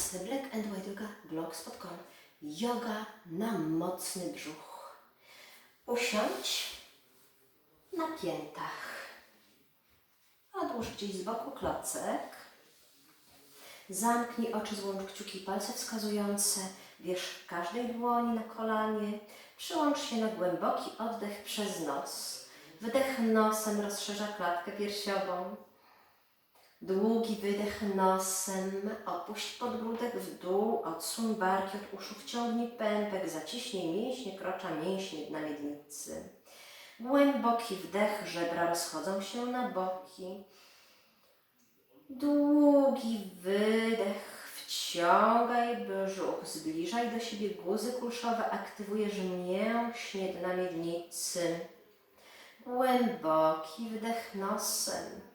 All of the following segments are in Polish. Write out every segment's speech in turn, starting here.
strony Black and White Yoga, na mocny brzuch. Usiądź na piętach. Odłóż gdzieś z boku klocek. Zamknij oczy, złącz kciuki palce wskazujące. Bierz każdej dłoni na kolanie. Przyłącz się na głęboki oddech przez nos. Wydech nosem rozszerza klatkę piersiową. Długi wydech nosem, opuść podbródek w dół, odsuń barki od uszu, wciągnij pępek, zaciśnij mięśnie, krocza mięśnie na miednicy. Głęboki wdech, żebra rozchodzą się na boki. Długi wydech, wciągaj brzuch, zbliżaj do siebie guzy kulszowe, aktywujesz mięśnie na miednicy. Głęboki wdech nosem.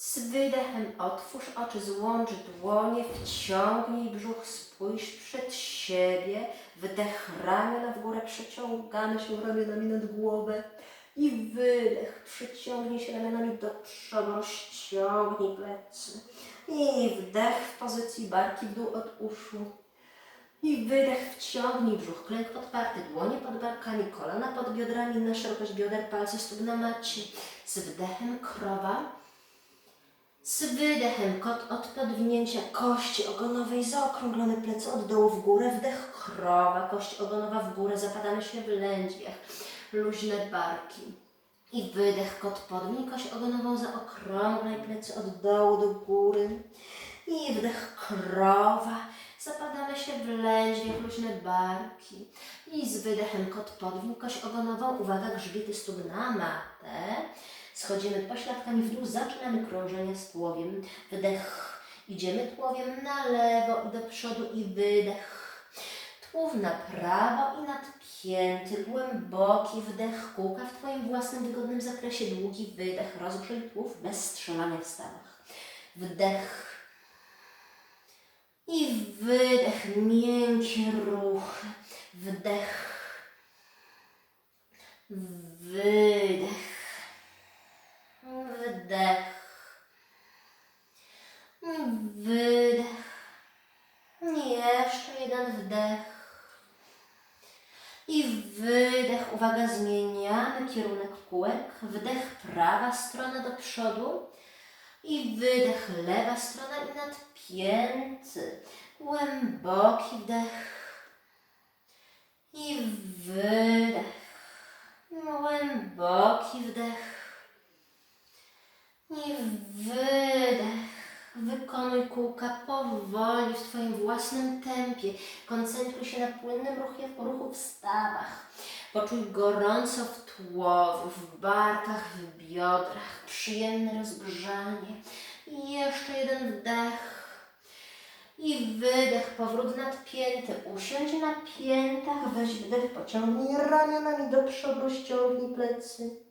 Z wydechem otwórz oczy, złącz dłonie, wciągnij brzuch, spójrz przed siebie. Wdech ramiona w górę, przeciągamy się ramionami nad głowę. I wydech, przyciągnij się ramionami do przodu, rozciągnij plecy. I wdech w pozycji barki w dół od uszu. I wydech, wciągnij brzuch, klęk podparty, dłonie pod barkami, kolana pod biodrami, na szerokość bioder, palce stóp na macie. Z wdechem krowa. Z wydechem kot od podwinięcia kości ogonowej, zaokrąglone plecy od dołu w górę, wdech krowa, kość ogonowa w górę, zapadamy się w lędźwiach, luźne barki. I wydech kot podwiń, kość ogonową, zaokrąglaj plecy od dołu do góry. I wdech krowa, zapadamy się w lędźwiach, luźne barki. I z wydechem kot podwiń, kość ogonową, uwaga, grzbiety stóp na matę. Schodzimy pośladkami w dół, zaczynamy krążenie z tułowiem. Wdech, idziemy tułowiem na lewo i do przodu i wydech. Tułów na prawo i nadpięty, głęboki wdech, kółka w Twoim własnym wygodnym zakresie, długi wydech, rozgrzej tułów bez strzelania w stawach. Wdech i wydech, miękkie ruchy, wdech, wydech. Wdech. Wydech. Jeszcze jeden wdech. I wydech. Uwaga, zmieniamy kierunek kółek. Wdech prawa strona do przodu. I wydech lewa strona i nadpięty. Głęboki wdech. I wydech. Głęboki wdech. I wydech. Wykonuj kółka powoli w Twoim własnym tempie. Koncentruj się na płynnym ruchie, ruchu w stawach. Poczuj gorąco w tułowiu, w barkach, w biodrach. Przyjemne rozgrzanie. I jeszcze jeden wdech. I wydech, powrót nadpięty. Usiądź na piętach, weź wdech, pociągnij ramionami do przodu, ściągnij plecy.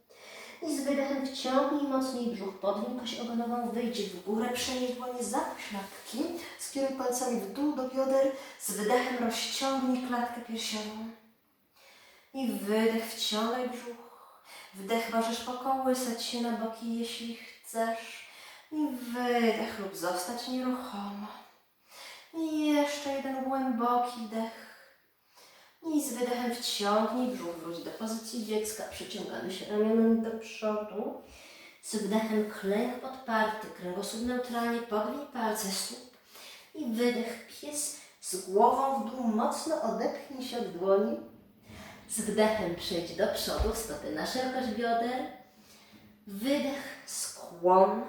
I z wydechem wciągnij mocniej brzuch, podwój kość ogonową, wyjdź w górę, przenieś dłonie za pośladki, skieruj palcami w dół do bioder, z wydechem rozciągnij klatkę piersiową. I wydech, wciągaj brzuch. Wdech możesz pokołysać się na boki, jeśli chcesz. I wydech lub zostać nieruchomo. I jeszcze jeden głęboki wdech. I z wydechem wciągnij brzuch, wróć do pozycji dziecka. Przyciągamy się ramionami do przodu. Z wdechem klęk podparty, kręgosłup neutralnie, pogwij palce stóp. I wydech, pies z głową w dół, mocno odepchnij się od dłoni. Z wdechem przejdź do przodu, stopy na szerokość bioder. Wydech, skłon.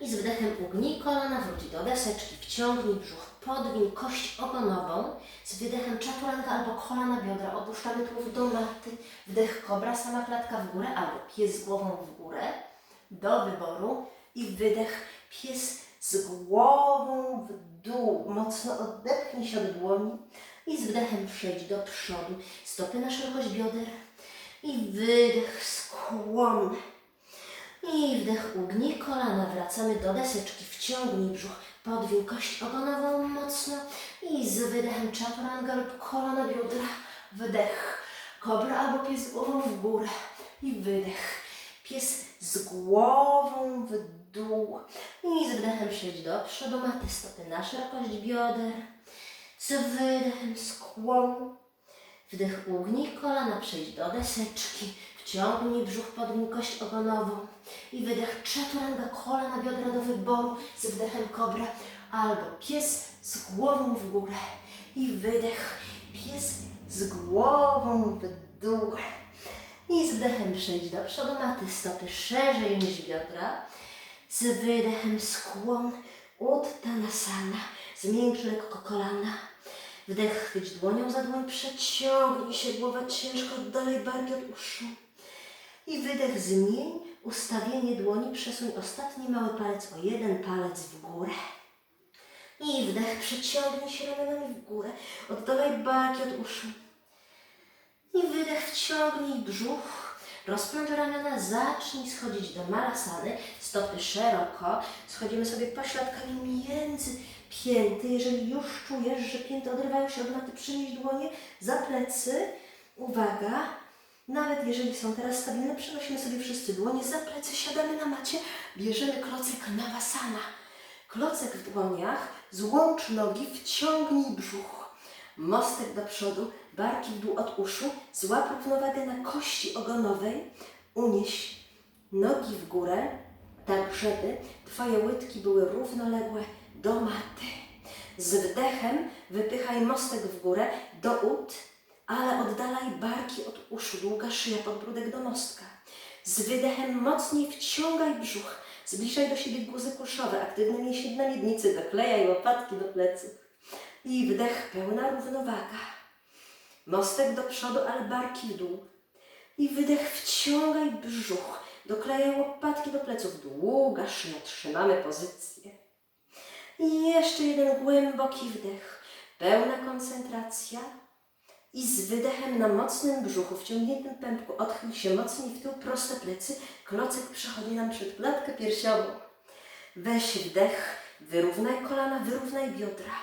I z wdechem ugnij kolana, wróć do deseczki, wciągnij brzuch, podwiń kość ogonową. Z wydechem czaturanka albo kolana biodra, opuszczamy tułów do maty. Wdech kobra, sama klatka w górę, albo pies z głową w górę. Do wyboru. I wydech pies z głową w dół. Mocno odepchnij się od dłoni. I z wdechem przejdź do przodu. Stopy na szerokość bioder. I wydech, skłon. I wdech, ugnij kolana, wracamy do deseczki, wciągnij brzuch, podwiń kość ogonową mocno i z wydechem chaturanga lub kolana biodra, wdech, kobra albo pies głową w górę i wydech, pies z głową w dół. I z wdechem przejdź do przodu maty, stopy na szerokość bioder. Z wydechem skłon. Wdech ugnij kolana, przejdź do deseczki. Wciągnij brzuch, podgnij kość ogonową. I wydech czaturanga, kolana, biodra do wyboru. Z wdechem kobra albo pies z głową w górę. I wydech, pies z głową w dół. I z wdechem przejdź do przodu maty, stopy szerzej niż biodra. Z wydechem skłon, uttanasana. Zmiękcz lekko kolana. Wdech chwyć dłonią za dłoń, przeciągnij się głowa ciężko, oddalej barki od uszu. I wydech zmień ustawienie dłoni, przesuń ostatni mały palec o jeden palec w górę. I wdech, przeciągnij się ramionami w górę, oddalaj barki od uszu. I wydech, wciągnij brzuch, rozplącz ramiona, zacznij schodzić do malasany, stopy szeroko, schodzimy sobie pośladkami między pięty. Jeżeli już czujesz, że pięty odrywają się od maty, przynieś dłonie za plecy. Uwaga, nawet jeżeli są teraz stabilne, przenosimy sobie wszyscy dłonie za plecy, siadamy na macie, bierzemy klocek nawasana. Klocek w dłoniach, złącz nogi, wciągnij brzuch. Mostek do przodu, barki w dół od uszu, złap równowagę na kości ogonowej, unieś nogi w górę, tak żeby Twoje łydki były równoległe do maty. Z wdechem wypychaj mostek w górę do ud, ale oddalaj barki od uszu, długa szyja, podbródek do mostka. Z wydechem mocniej wciągaj brzuch, zbliżaj do siebie guzy kuszowe, aktywne mięśnie na miednicy, doklejaj łopatki do pleców. I wdech, pełna równowaga. Mostek do przodu, ale barki w dół. I wydech, wciągaj brzuch, doklejaj łopatki do pleców, długa szyja, trzymamy pozycję. I jeszcze jeden głęboki wdech, pełna koncentracja. I z wydechem na mocnym brzuchu, wciągniętym pępku, odchyl się mocniej w tył, proste plecy. Klocek przechodzi nam przed klatkę piersiową. Weź wdech, wyrównaj kolana, wyrównaj biodra.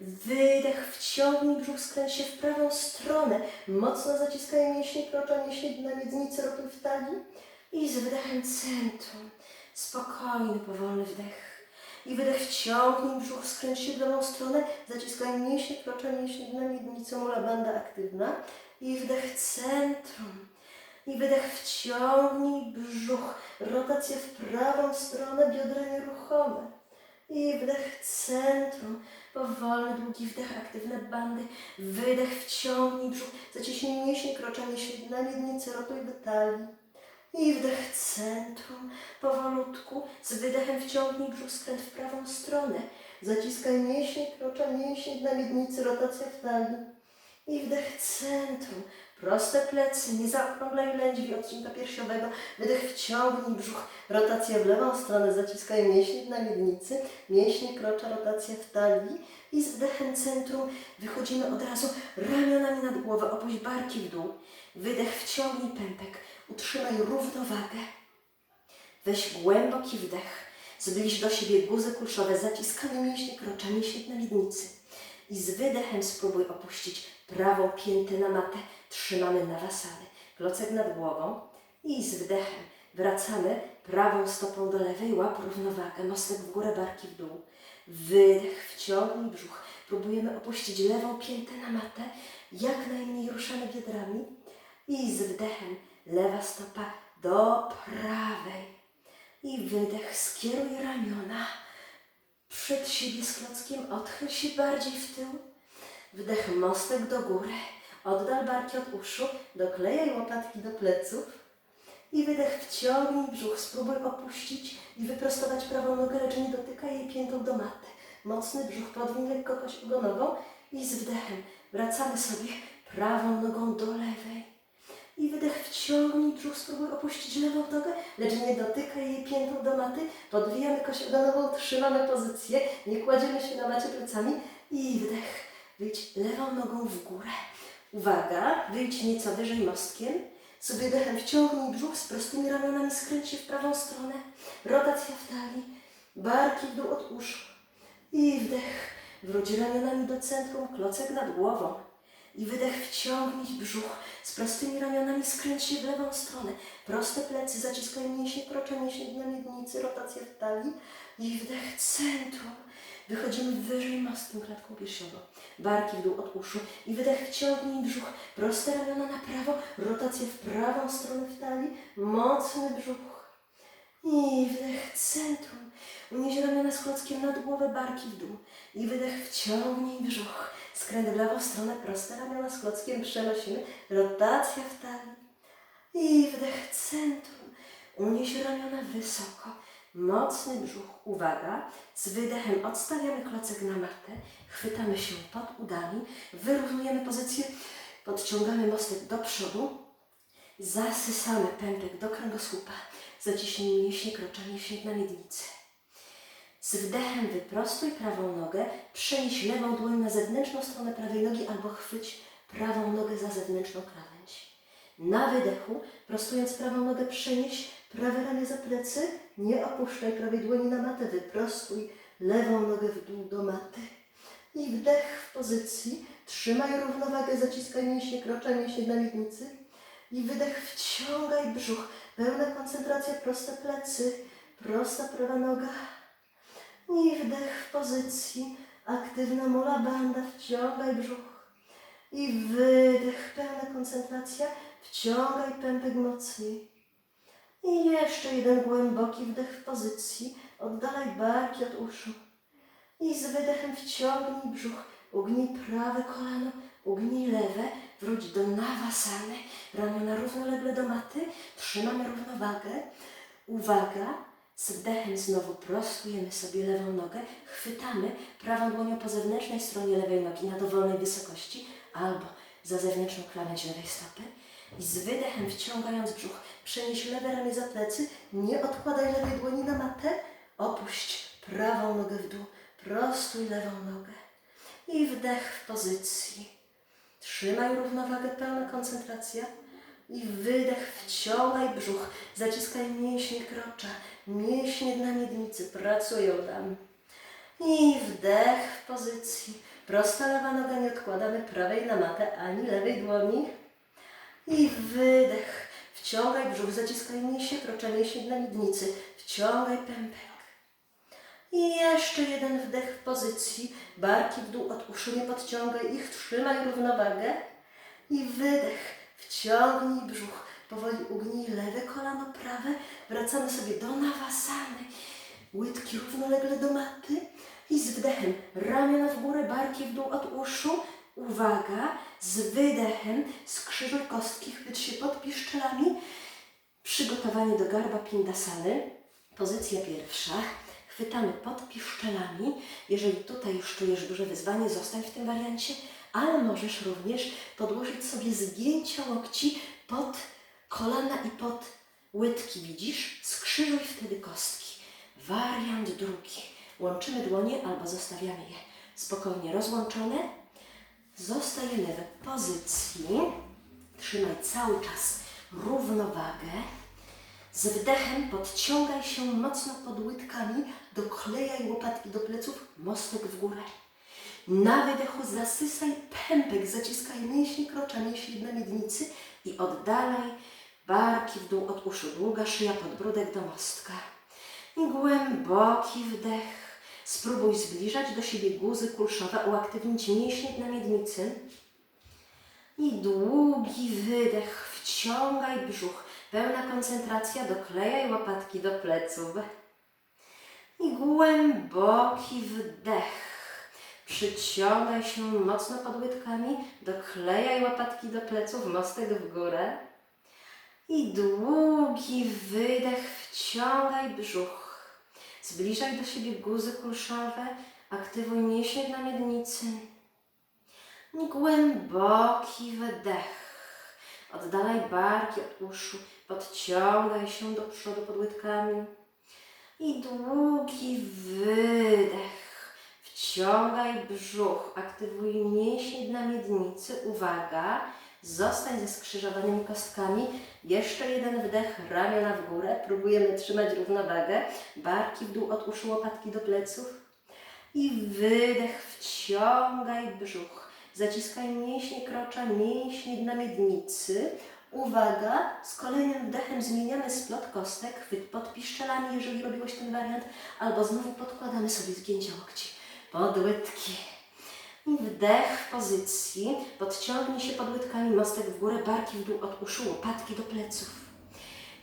Wydech, wciągnij brzuch, skręć się w prawą stronę. Mocno zaciskaj mięśnie krocza, mięśnie na miednicy, rotuj w talii. I z wydechem centrum. Spokojny, powolny wdech. I wydech wciągnij brzuch, skręć się w lewą stronę, zaciskaj mięśnie krocza, mięśnie na miednicę, mula banda aktywna. I wdech centrum. I wydech wciągnij brzuch, rotacja w prawą stronę, biodra nieruchome. I wdech centrum, powolny, długi wdech, aktywne bandy. Wydech wciągnij brzuch, zaciśnij mięśnie krocza, mięśnie na miednicę, rotuj do talii. I wdech centrum, powolutku, z wydechem wciągnij brzuch, skręt w prawą stronę. Zaciskaj mięśnie krocza, mięśnie na miednicy, rotacja w talii. I wdech centrum, proste plecy, nie zaokrąglaj lędźwi odcinka piersiowego. Wydech wciągnij brzuch, rotacja w lewą stronę, zaciskaj mięśnie na miednicy, mięśnie krocza, rotacja w talii. I z wdechem centrum wychodzimy od razu ramionami nad głowę, opuść barki w dół. Wydech wciągnij pępek, utrzymaj równowagę. Weź głęboki wdech, zbliż do siebie guzy kulszowe, zaciskamy mięśnie krocza, mięśnie. I z wydechem spróbuj opuścić prawą piętę na matę. Trzymamy na wasany. Klocek nad głową. I z wdechem wracamy prawą stopą do lewej. Łap równowagę. Mostek w górę, barki w dół. Wydech, wciągnij brzuch. Próbujemy opuścić lewą piętę na matę. Jak najmniej ruszamy biodrami. I z wdechem lewa stopa do prawej. I wydech, skieruj ramiona przed siebie z klockiem, odchyl się bardziej w tył. Wdech mostek do góry, oddal barki od uszu, doklejaj łopatki do pleców. I wydech wciągnij brzuch, spróbuj opuścić i wyprostować prawą nogę, lecz nie dotykaj jej piętą do maty. Mocny brzuch, podwiń lekko kość ogonową i z wdechem wracamy sobie prawą nogą do lewej. I wydech wciągnij brzuch, spróbuj opuścić lewą nogę, lecz nie dotykaj jej piętą do maty. Podwijamy kość ogonową, trzymamy pozycję, nie kładziemy się na macie plecami. I wdech, wyjdź lewą nogą w górę. Uwaga, wyjdź nieco wyżej mostkiem. Z wydechem wciągnij brzuch, z prostymi ramionami skręć się w prawą stronę. Rotacja w talii, barki w dół od uszu. I wdech, wróć ramionami do centrum, klocek nad głową. I wydech wciągnij brzuch. Z prostymi ramionami skręć się w lewą stronę. Proste plecy, zaciskaj mięśnie, krocze mięśnie na miednicy, rotacja w talii. I wdech centrum. Wychodzimy wyżej mostkiem klatką piersiową. Barki w dół od uszu. I wydech wciągnij brzuch. Proste ramiona na prawo. Rotacja w prawą stronę w talii. Mocny brzuch. I wdech centrum. Unieś ramiona z klockiem nad głowę, barki w dół. I wydech wciągnij brzuch. Skręt w lewą stronę, proste ramiona z klockiem przenosimy. Rotacja w talii. I wdech centrum. Unieś ramiona wysoko. Mocny brzuch. Uwaga. Z wydechem odstawiamy klocek na matę. Chwytamy się pod udami. Wyrównujemy pozycję. Podciągamy mostek do przodu. Zasysamy pępek do kręgosłupa. Zaciśnij mięśnie, krocza mięśnie na miednicy. Z wdechem wyprostuj prawą nogę, przenieś lewą dłoń na zewnętrzną stronę prawej nogi albo chwyć prawą nogę za zewnętrzną krawędź. Na wydechu, prostując prawą nogę, przenieś prawe ramię za plecy, nie opuszczaj prawej dłoni na matę, wyprostuj lewą nogę w dół do maty. I wdech w pozycji, trzymaj równowagę, zaciskaj mięśnie, krocza mięśnie na miednicy. I wydech, wciągaj brzuch, pełna koncentracja, proste plecy, prosta prawa noga. I wdech w pozycji, aktywna mula banda, wciągaj brzuch. I wydech, pełna koncentracja, wciągaj pępek mocniej. I jeszcze jeden głęboki wdech w pozycji, oddalaj barki od uszu. I z wydechem wciągnij brzuch, ugnij prawe kolano, ugnij lewe, wróć do nawasany, ramiona równolegle do maty, trzymamy równowagę. Uwaga, z wdechem znowu prostujemy sobie lewą nogę, chwytamy prawą dłonią po zewnętrznej stronie lewej nogi na dowolnej wysokości albo za zewnętrzną krawędź lewej stopy. I z wydechem wciągając brzuch, przenieś lewe ramię za plecy, nie odkładaj lewej dłoni na matę, opuść prawą nogę w dół, prostuj lewą nogę. I wdech w pozycji. Trzymaj równowagę, pełna koncentracja. I wydech, wciągaj brzuch, zaciskaj mięśnie krocza, mięśnie dna miednicy, pracują tam. I wdech w pozycji. Prosta lewa noga, nie odkładamy prawej na matę, ani lewej dłoni. I wydech, wciągaj brzuch, zaciskaj mięśnie krocza, mięśnie dna miednicy, wciągaj pępek. I jeszcze jeden wdech w pozycji. Barki w dół od uszu, nie podciągaj ich, trzymaj równowagę. I wydech. Wciągnij brzuch. Powoli ugnij lewe kolano, prawe. Wracamy sobie do nawasany. Łydki równolegle do maty. I z wdechem ramiona w górę, barki w dół od uszu. Uwaga, z wydechem skrzyżuj kostki, chwyć się pod piszczelami. Przygotowanie do garba pindasany. Pozycja pierwsza. Chwytamy pod piszczelami. Jeżeli tutaj już czujesz duże wyzwanie, zostań w tym wariancie, ale możesz również podłożyć sobie zgięcia łokci pod kolana i pod łydki, widzisz? Skrzyżuj wtedy kostki. Wariant drugi. Łączymy dłonie albo zostawiamy je spokojnie rozłączone. Zostajemy w pozycji. Trzymaj cały czas równowagę. Z wdechem podciągaj się mocno pod łydkami, doklejaj łopatki do pleców, mostek w górę. Na wydechu zasysaj pępek, zaciskaj mięśnie krocza, mięśnie na miednicy i oddalaj barki w dół od uszu. Długa szyja, podbródek do mostka. Głęboki wdech. Spróbuj zbliżać do siebie guzy kulszowe, uaktywnić mięśnie na miednicy. I długi wydech, wciągaj brzuch, pełna koncentracja, doklejaj łopatki do pleców. I głęboki wdech. Przyciągaj się mocno pod łydkami, doklejaj łopatki do pleców, mostek w górę. I długi wydech, wciągaj brzuch. Zbliżaj do siebie guzy kulszowe, aktywuj mięśnie na miednicy. Głęboki wdech. Oddalaj barki od uszu, podciągaj się do przodu pod łydkami. I długi wydech. Wciągaj brzuch, aktywuj mięśnie dna miednicy. Uwaga, zostań ze skrzyżowanymi kostkami. Jeszcze jeden wdech, ramiona w górę. Próbujemy trzymać równowagę. Barki w dół od uszu, łopatki do pleców. I wydech, wciągaj brzuch. Zaciskaj mięśnie krocza, mięśnie dna miednicy. Uwaga, z kolejnym wdechem zmieniamy splot kostek, chwyt pod piszczelami, jeżeli robiłeś ten wariant, albo znowu podkładamy sobie zgięcia łokci pod łydki. Wdech w pozycji, podciągnij się pod łydkami, mostek w górę, barki w dół, od uszu, łopatki do pleców.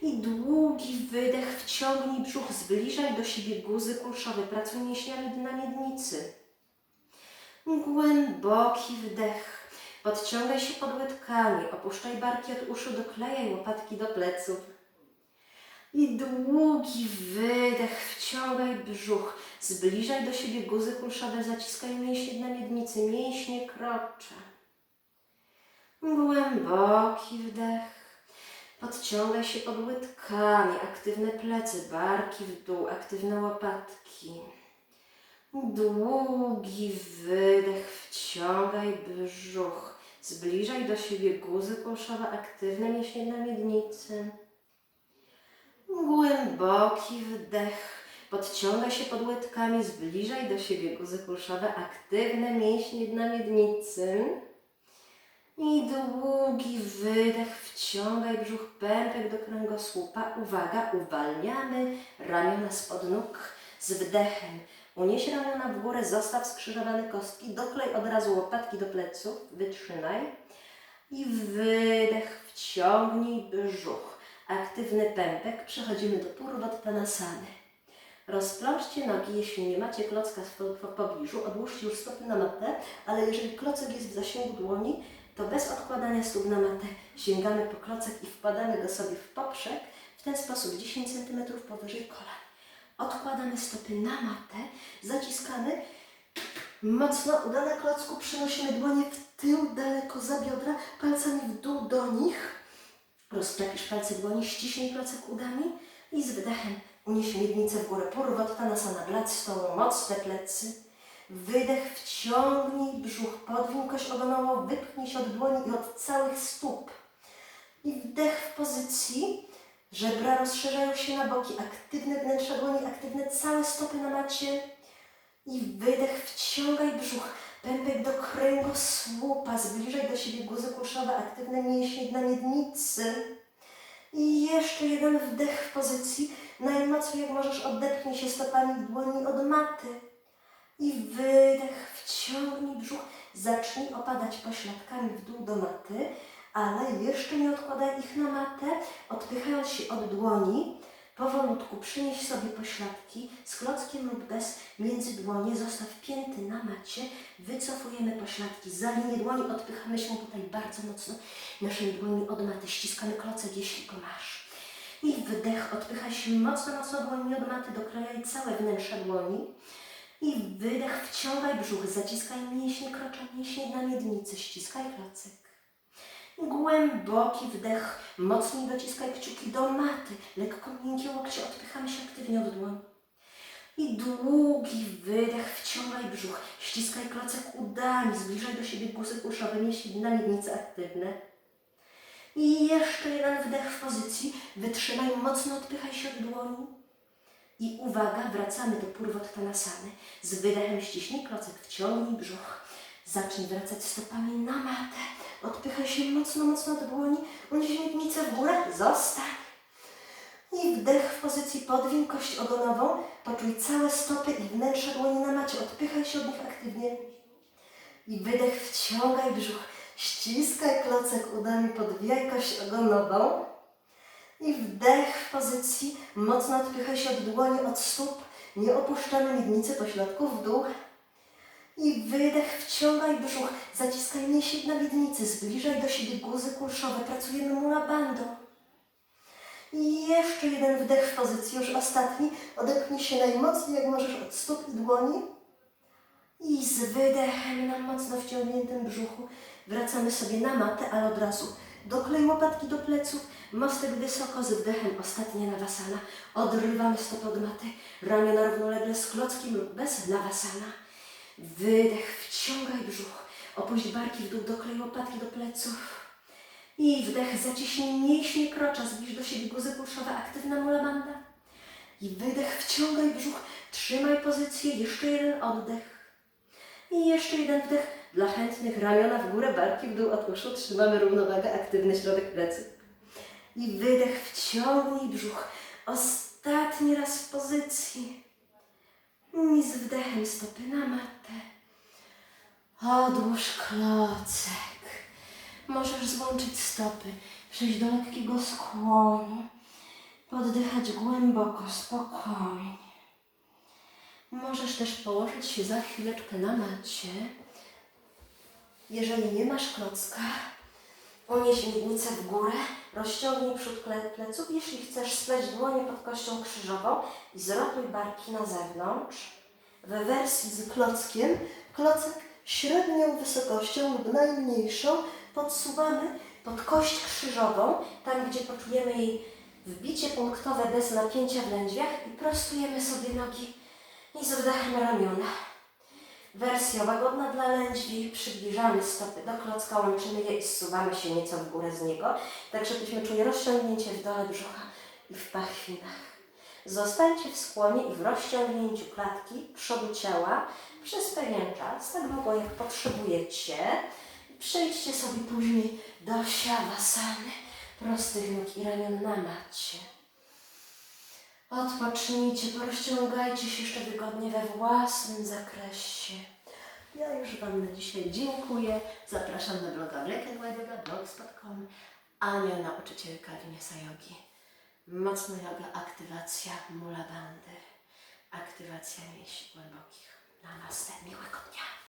I długi wydech, wciągnij brzuch, zbliżaj do siebie guzy kulszowe, pracuj mięśniami dna miednicy. Głęboki wdech. Podciągaj się pod łydkami, opuszczaj barki od uszu, doklejaj łopatki do pleców. I długi wydech, wciągaj brzuch, zbliżaj do siebie guzy kulszowe, zaciskaj mięśnie dna miednicy, mięśnie krocze. Głęboki wdech. Podciągaj się pod łydkami, aktywne plecy, barki w dół, aktywne łopatki. Długi wydech, wciągaj brzuch. Zbliżaj do siebie guzy kulszowe, aktywne mięśnie na miednicy. Głęboki wdech. Podciągaj się pod łydkami, zbliżaj do siebie guzy kulszowe, aktywne mięśnie na miednicy. I długi wydech, wciągaj brzuch, pępek do kręgosłupa. Uwaga, uwalniamy ramiona spod nóg z wdechem. Unieś ramiona w górę, zostaw skrzyżowane kostki, doklej od razu łopatki do pleców, wytrzymaj. I wydech, wciągnij brzuch. Aktywny pępek, przechodzimy do Purvottanasany. Rozplączcie nogi, jeśli nie macie klocka w, pobliżu, odłóżcie już stopy na matę, ale jeżeli klocek jest w zasięgu dłoni, to bez odkładania stóp na matę sięgamy po klocek i wkładamy go sobie w poprzek, w ten sposób 10 cm powyżej kolan. Odkładamy stopy na matę, zaciskamy mocno uda na klocku, przenosimy dłonie w tył, daleko za biodra, palcami w dół do nich. Rozklepisz palce dłoni, ściśnij klocek udami i z wdechem unieś miednicę w górę. Purvottanasana, blat stołu, mocne plecy. Wydech, wciągnij brzuch, podwój kość ogonową, wypchnij się od dłoni i od całych stóp. I wdech w pozycji, żebra rozszerzają się na boki, aktywne wnętrza dłoni, aktywne całe stopy na macie. I wydech, wciągaj brzuch, pępek do kręgosłupa, zbliżaj do siebie guzy kulszowe, aktywne mięśnie na miednicy. I jeszcze jeden wdech w pozycji, najmocniej jak możesz odepchnij się stopami dłoni od maty. I wydech, wciągnij brzuch, zacznij opadać pośladkami w dół do maty, ale jeszcze nie odkładaj ich na matę, odpychając się od dłoni. Powolutku przynieś sobie pośladki z klockiem lub bez między dłonie, zostaw pięty na macie, wycofujemy pośladki za linię dłoni, odpychamy się tutaj bardzo mocno naszymi dłońmi od maty, ściskamy klocek, jeśli go masz. I wdech, odpychaj się mocno, mocno dłońmi od maty, doklejaj całe wnętrze dłoni. I wydech, wciągaj brzuch, zaciskaj mięśnie krocza, mięśnie na miednicy, ściskaj klocek. Głęboki wdech, mocniej dociskaj kciuki do maty, lekko miękkie łokcie, odpychamy się aktywnie od dłoni. I długi wydech, wciągaj brzuch, ściskaj klocek udami, zbliżaj do siebie guzy kulszowe, mięśnie na miednicy aktywne. I jeszcze jeden wdech w pozycji, wytrzymaj, mocno odpychaj się od dłoni. I uwaga, wracamy do Purvottanasany. Z wydechem ściśnij klocek, wciągnij brzuch. Zacznij wracać stopami na matę. Odpychaj się mocno, mocno do dłoni. Unieś miednicę w górę. Zostań. I wdech w pozycji podwiń kość ogonową. Poczuj całe stopy i wnętrze dłoni na macie. Odpychaj się od nich aktywnie. I wydech, wciągaj brzuch. Ściskaj klocek udami, podwijaj kość ogonową. I wdech w pozycji, mocno odpychaj się od dłoni, od stóp. Nie opuszczamy miednicy pośladków w dół. I wydech, wciągaj brzuch, zaciskaj mięśnie na miednicy, zbliżaj do siebie guzy kulszowe, pracujemy mula bando. I jeszcze jeden wdech w pozycji, już ostatni. Odepchnij się najmocniej, jak możesz, od stóp i dłoni. I z wydechem na mocno wciągniętym brzuchu wracamy sobie na matę, ale od razu doklej łopatki do pleców, mostek wysoko z wdechem, ostatnia nawasana. Odrywamy stopę od maty, ramiona równolegle z klockiem lub bez nawasana. Wydech, wciągaj brzuch, opuść barki w dół, doklej łopatki do pleców. I wdech, zaciśnij mięśnie krocza, zbliż do siebie guzy kulszowe, aktywna mula banda. I wydech, wciągaj brzuch, trzymaj pozycję, jeszcze jeden oddech. I jeszcze jeden wdech dla chętnych, ramiona w górę, barki w dół, od uszu, trzymamy równowagę, aktywny środek plecy. I wydech, wciągnij brzuch. Ostatni raz w pozycji. I z wdechem stopy na matę. Odłóż klocek. Możesz złączyć stopy, przejść do lekkiego skłonu. Poddychać głęboko, spokojnie. Możesz też położyć się za chwileczkę na macie. Jeżeli nie masz klocka, unieś miednicę w górę, rozciągnij przód ple- pleców. Jeśli chcesz, spleć dłonie pod kością krzyżową i zrotuj barki na zewnątrz. We wersji z klockiem, klocek średnią wysokością lub najmniejszą podsuwamy pod kość krzyżową, tam gdzie poczujemy jej wbicie punktowe bez napięcia w lędźwiach i prostujemy sobie nogi i z wdechem ramiona. Wersja łagodna dla lędźwi, przybliżamy stopy do klocka, łączymy je i zsuwamy się nieco w górę z niego, tak żebyśmy czuli rozciągnięcie w dole brzucha i w pachwinach. Zostańcie w skłonie i w rozciągnięciu klatki przodu ciała przez pewien czas, tak długo jak potrzebujecie. Przejdźcie sobie później do siawasany, prostych nóg i ramion na macie. Odpocznijcie, porozciągajcie się jeszcze wygodnie we własnym zakresie. Ja już Wam na dzisiaj dziękuję. Zapraszam na bloga blackandwhiteyoga.blogspot.com Ania, nauczycielka Vinesa Jogi. Mocna yoga, aktywacja mula bandy, aktywacja mięśni głębokich. Namaste, miłego dnia.